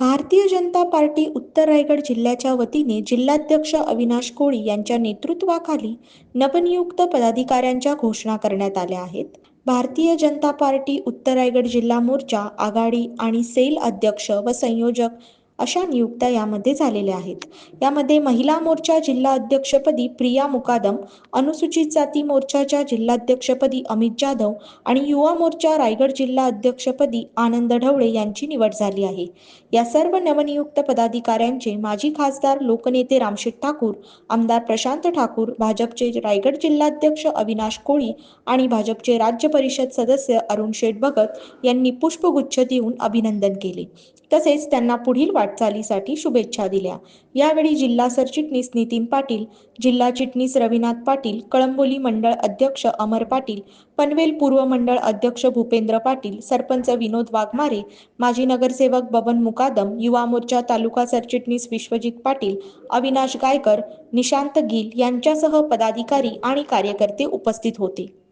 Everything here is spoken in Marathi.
भारतीय जनता पार्टी उत्तर रायगड जिल्ह्याच्या वतीने जिल्हाध्यक्ष अविनाश कोळी यांच्या नेतृत्वाखाली नवनियुक्त पदाधिकाऱ्यांच्या घोषणा करण्यात आल्या आहेत. भारतीय जनता पार्टी उत्तर रायगड जिल्हा मोर्चा आघाडी आणि सेल अध्यक्ष व संयोजक अशा नियुक्त्या यामध्ये झालेल्या आहेत. यामध्ये महिला मोर्चा जिल्हा अध्यक्षपदी प्रिया मुकादम अनुसूचित जाती मोर्चाच्या जिल्हाध्यक्षपदी अमित जाधव आणि युवा मोर्चा रायगड जिल्हा अध्यक्षपदी आनंद ढवळे यांची निवड झाली आहे. या सर्व नवनियुक्त पदाधिकाऱ्यांचे माजी खासदार लोकनेते रामशेठ ठाकूर आमदार प्रशांत ठाकूर भाजपचे रायगड जिल्हाध्यक्ष अविनाश कोळी आणि भाजपचे राज्य परिषद सदस्य अरुण शेठ भगत यांनी पुष्पगुच्छ देऊन अभिनंदन केले. तसेच त्यांना पुढील वाटचालीसाठी शुभेच्छा दिल्या. यावेळी जिल्हा सरचिटणीस नितीन पाटील जिल्हा चिटणीस रविनाथ पाटील कळंबोली मंडळ अध्यक्ष अमर पाटील पनवेल पूर्व मंडळ अध्यक्ष भूपेंद्र पाटील सरपंच विनोद वाघमारे माजी नगरसेवक बबन मुकादम युवा मोर्चा तालुका सरचिटणीस विश्वजित पाटील अविनाश गायकर निशांत गिल यांच्यासह पदाधिकारी आणि कार्यकर्ते उपस्थित होते.